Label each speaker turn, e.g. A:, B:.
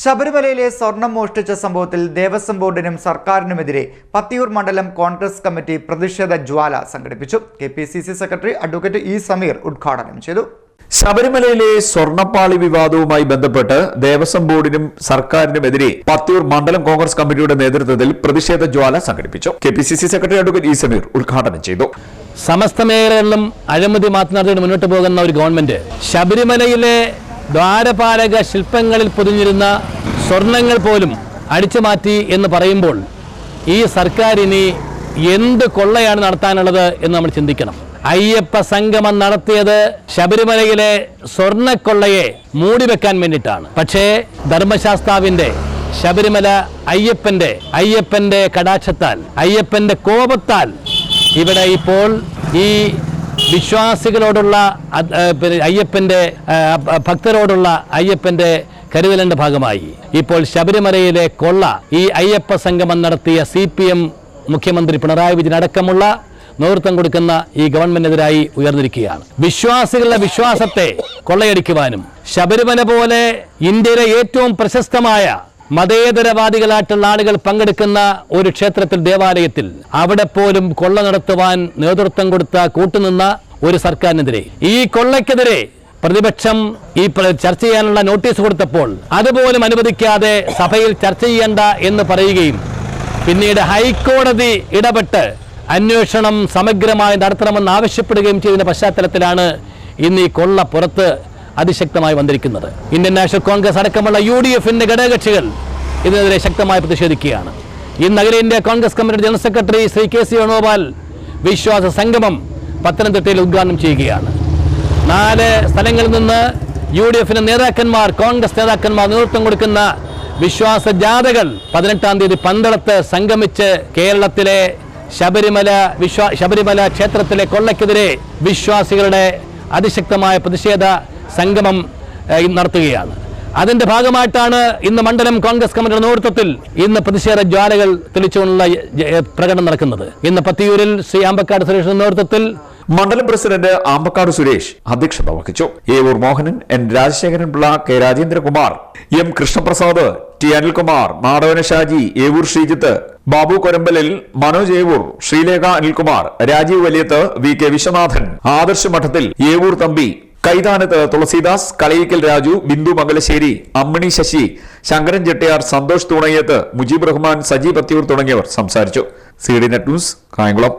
A: ശബരിമലയിലെ സ്വർണം മോഷ്ടിച്ച സംഭവത്തിൽ ദേവസ്വം ബോർഡിനും സർക്കാരിനുമെതിരെ പത്തിയൂർ മണ്ഡലം കോൺഗ്രസ് കമ്മിറ്റി പ്രതിഷേധ ജ്വാല സംഘടിപ്പിച്ചു. K P C C secretary advocate E Sameer ഉദ്ഘാടനം ചെയ്തു.
B: ശബരിമലയിലെ സ്വർണപ്പാളി വിവാദവുമായി ബന്ധപ്പെട്ട് ദേവസ്വം ബോർഡിനും സർക്കാരിനുമെതിരെ പത്തിയൂർ മണ്ഡലം കോൺഗ്രസ് കമ്മിറ്റിയുടെ നേതൃത്വത്തിൽ പ്രതിഷേധ ജ്വാല സംഘടിപ്പിച്ചു. K P C C secretary advocate E Sameer ഉദ്ഘാടനം ചെയ്തു.
C: സമസ്ത മേഖലകളിലും അഴിമതി മാത്രം മുന്നോട്ട് പോകുന്ന ഒരു ഗവൺമെന്റ് ശബരിമലയിലെ ദ്വാരപാലക ശില്പങ്ങളിൽ പൊതിഞ്ഞിരുന്ന സ്വർണങ്ങൾ പോലും അടിച്ചു മാറ്റി എന്ന് പറയുമ്പോൾ ഈ സർക്കാർ ഇനി എന്ത് കൊള്ളയാണ് നടത്താനുള്ളത് എന്ന് നമ്മൾ ചിന്തിക്കണം. അയ്യപ്പ സംഗമം നടത്തിയത് ശബരിമലയിലെ സ്വർണക്കൊള്ളയെ മൂടി വെക്കാൻ വേണ്ടിയിട്ടാണ്. പക്ഷേ ധർമ്മശാസ്താവിന്റെ ശബരിമല അയ്യപ്പന്റെ അയ്യപ്പന്റെ കടാക്ഷത്താൽ അയ്യപ്പന്റെ കോപത്താൽ ഇവിടെ ഇപ്പോൾ ഈ വിശ്വാസികളോടുള്ള അയ്യപ്പന്റെ ഭക്തരോടുള്ള അയ്യപ്പന്റെ കരുതലിന്റെ ഭാഗമായി. ഇപ്പോൾ ശബരിമലയിലെ കൊള്ള ഈ അയ്യപ്പ സംഗമം നടത്തിയ സി പി എം മുഖ്യമന്ത്രി പിണറായി വിജയൻ അടക്കമുള്ള നേതൃത്വം കൊടുക്കുന്ന ഈ ഗവൺമെന്റിനെതിരായി ഉയർന്നിരിക്കുകയാണ്. വിശ്വാസികളുടെ വിശ്വാസത്തെ കൊള്ളയടിക്കുവാനും ശബരിമല പോലെ ഇന്ത്യയിലെ ഏറ്റവും പ്രശസ്തമായ മതേതരവാദികളായിട്ടുള്ള ആളുകൾ പങ്കെടുക്കുന്ന ഒരു ക്ഷേത്രത്തിൽ ദേവാലയത്തിൽ അവിടെ പോലും കൊള്ള നടത്തുവാൻ നേതൃത്വം കൊടുത്ത കൂട്ടുനിന്ന ഒരു സർക്കാരിനെതിരെ. ഈ കൊള്ളയ്ക്കെതിരെ പ്രതിപക്ഷം ഈ ചർച്ച ചെയ്യാനുള്ള നോട്ടീസ് കൊടുത്തപ്പോൾ അതുപോലും അനുവദിക്കാതെ സഭയിൽ ചർച്ച ചെയ്യേണ്ട എന്ന് പറയുകയും പിന്നീട് ഹൈക്കോടതി ഇടപെട്ട് അന്വേഷണം സമഗ്രമായി നടത്തണമെന്ന് ആവശ്യപ്പെടുകയും ചെയ്യുന്ന പശ്ചാത്തലത്തിലാണ് ഇന്ന് ഈ കൊള്ള പുറത്ത് അതിശക്തമായി വന്നിരിക്കുന്നത്. ഇന്ത്യൻ നാഷണൽ കോൺഗ്രസ് അടക്കമുള്ള യു ഡി എഫിന്റെ ഘടകകക്ഷികൾ ഇതിനെതിരെ ശക്തമായി പ്രതിഷേധിക്കുകയാണ്. ഇന്ന് അഖിലേന്ത്യാ Congress committee general secretary Sri K C Venugopal വിശ്വാസ സംഗമം പത്തനംതിട്ടയിൽ ഉദ്ഘാടനം ചെയ്യുകയാണ്. നാല് സ്ഥലങ്ങളിൽ നിന്ന് യു ഡി എഫിന്റെ നേതാക്കന്മാർ കോൺഗ്രസ് നേതാക്കന്മാർ നേതൃത്വം കൊടുക്കുന്ന വിശ്വാസ ജാഥകൾ പതിനെട്ടാം തീയതി പന്തളത്ത് സംഗമിച്ച് കേരളത്തിലെ ശബരിമല വിശ്വാ ശബരിമല ക്ഷേത്രത്തിലെ കൊള്ളയ്ക്കെതിരെ വിശ്വാസികളുടെ അതിശക്തമായ പ്രതിഷേധ സംഗമം നടത്തുകയാണ്. അതിന്റെ ഭാഗമായിട്ടാണ് ഇന്ന് മണ്ഡലം കോൺഗ്രസ് കമ്മിറ്റിയുടെ നേതൃത്വത്തിൽ ഇന്ന് പ്രതിഷേധ ജ്വാലകൾ തെളിച്ചുകൊണ്ടുള്ള പ്രകടനം നടക്കുന്നത്. ഇന്ന് പത്തിയൂരിൽ ശ്രീ അമ്പക്കാട് സുരേഷിന്റെ നേതൃത്വത്തിൽ
B: മണ്ഡലം പ്രസിഡന്റ് ആമ്പക്കാട് സുരേഷ് അധ്യക്ഷത വഹിച്ചു. Evoor Mohanan N Rajasekharan Pillai K Rajendrakumar M Krishnaprasad T Anilkumar മാധവന Shaji Evoor Sreejith Babu Korambalil Manoj Evoor Sreelekha Anilkumar Rajeev Valiyath V K Viswanathan. Adarsh Madathil Evoor Thampi Kaithanath Tulsidas കളയിക്കൽ Raju Bindu Mangalassery Ammini Sasi Sankaran Chettiar Santhosh തുണയ്യത്ത് Mujeeb Rahman Saji Pathiyoor തുടങ്ങിയവർ സംസാരിച്ചു. C D net news Kayamkulam.